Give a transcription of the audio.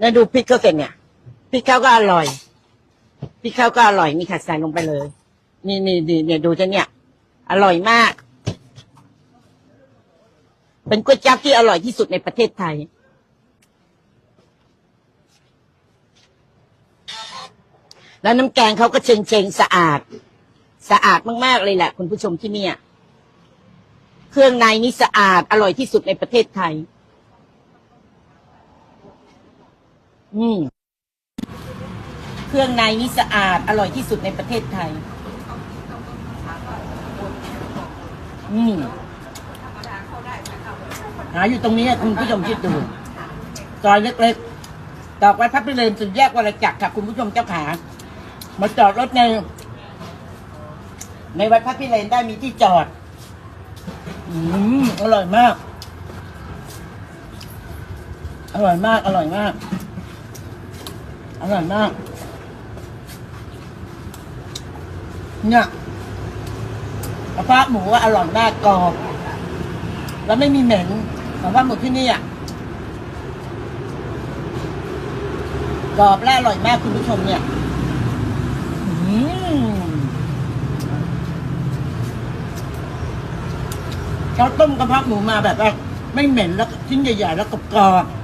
แล้วดูพริกเขาเสร็จเนี่ยพริกเขาก็อร่อยพริกเขาก็อร่อยนี่ค่ะใส่ลงไปเลย นี่นี่นี่เนี่ยดูจะเนี่ย อร่อยมาก เป็นก๋วยจั๊บที่อร่อยที่สุดในประเทศไทย แล้วน้ำแกงเขาก็เชงเชงสะอาด สะอาดมาก ๆ เลยแหละ คุณผู้ชมที่เนี่ย เครื่องในนี่สะอาดอร่อยที่สุดในประเทศไทย อืมเครื่องในนี่สะอาด อร่อยที่สุดในประเทศไทย อืมหาอยู่ตรงนี้คุณผู้ชมคิดดูซอยเล็กๆดอกไว้พับไปเลยสุดแยกวรจักรค่ะคุณผู้ชมเจ้าขา มาจอดรถใน ในวัดพระพิเรนได้มีที่จอด อืมอร่อยมาก อร่อยมาก อร่อยมาก อร่อยมาก เนี่ยกระเพาะหมูอร่อยมากกรอบ แล้วไม่มีเหม็นกระเพาะหมูที่นี่อะกรอบและอร่อยมากคุณผู้ชมเนี่ยเขาต้มกระเพาะหมูมาแบบว่าไม่เหม็นแล้วชิ้นใหญ่ๆแล้วกรอบๆ